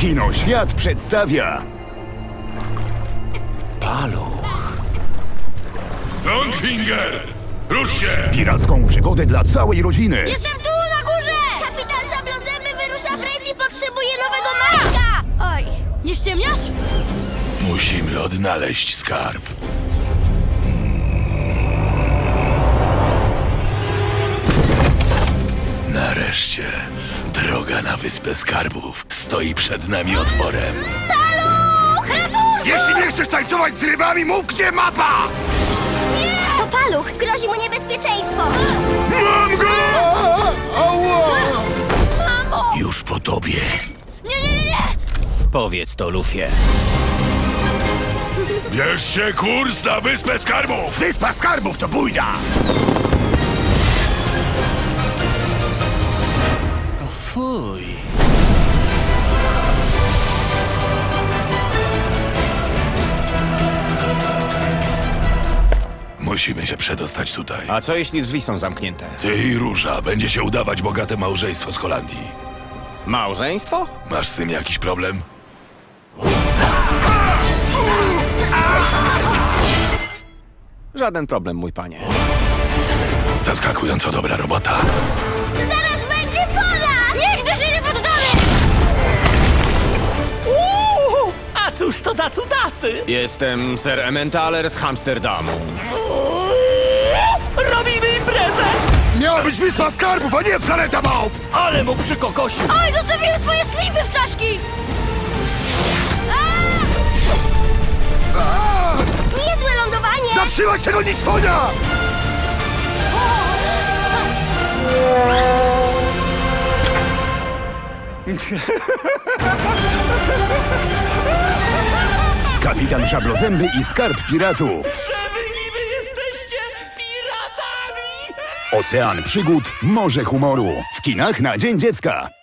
Kino Świat przedstawia Paluch. Longfinger! Rusz się! piracką przygodę dla całej rodziny. Jestem tu, na górze! Kapitan Szablozęby wyrusza w rejs i potrzebuje nowego majka! Oj, nie ściemniasz? Musimy odnaleźć skarb. Nareszcie droga na Wyspę Skarbów stoi przed nami otworem. Paluch! Ratunku! Jeśli nie chcesz tańcować z rybami, mów gdzie mapa! To paluch! Grozi mu niebezpieczeństwo! Mam go! Mamo! Już po tobie. Nie, nie, nie, nie! Powiedz to, Lufie. Bierzcie kurs na Wyspę Skarbów! Wyspa Skarbów to bójda! Fuj. Musimy się przedostać tutaj. A co jeśli drzwi są zamknięte? Ty i Róża będziecie udawać bogate małżeństwo z Holandii. Małżeństwo? Masz z tym jakiś problem? Żaden problem, mój panie. Zaskakująco dobra robota. Zaraz cóż to za cudacy? Jestem Sir Emmentaler z Amsterdamu. Robimy imprezę! Miała być Wyspa Skarbów, a nie Planeta Małp! Ale mu przykokosił! Oj, zostawiłem swoje slipy w czaszki! Niezłe lądowanie! Zatrzymać tego niconia! Kapitan Szablozęby i Skarb Piratów. Że wy niby jesteście piratami! Ocean przygód, morze humoru. W kinach na Dzień Dziecka.